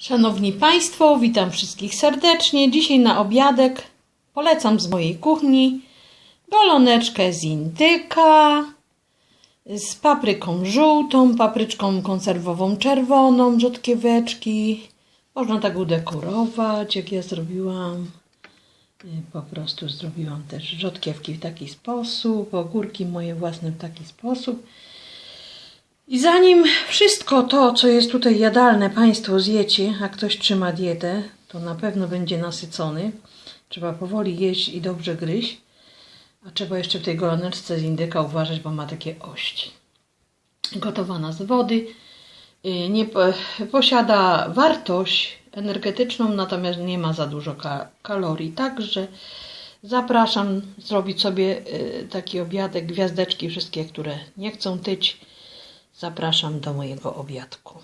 Szanowni Państwo, witam wszystkich serdecznie. Dzisiaj na obiadek polecam z mojej kuchni goloneczkę z indyka z papryką żółtą, papryczką konserwową czerwoną, rzodkieweczki. Można tak udekorować, jak ja zrobiłam. Y, Po prostu zrobiłam też rzodkiewki w taki sposób, ogórki moje własne w taki sposób. I zanim wszystko to, co jest tutaj jadalne, Państwo zjecie, a ktoś trzyma dietę, to na pewno będzie nasycony. Trzeba powoli jeść i dobrze gryźć. A trzeba jeszcze w tej goloneczce z indyka uważać, bo ma takie ości. Gotowana z wody. y, Nie po- posiada wartość energetyczną, natomiast nie ma za dużo ka- kalorii. Także zapraszam zrobić sobie y, taki obiadek, gwiazdeczki wszystkie, które nie chcą tyć. Zapraszam do mojego obiadku.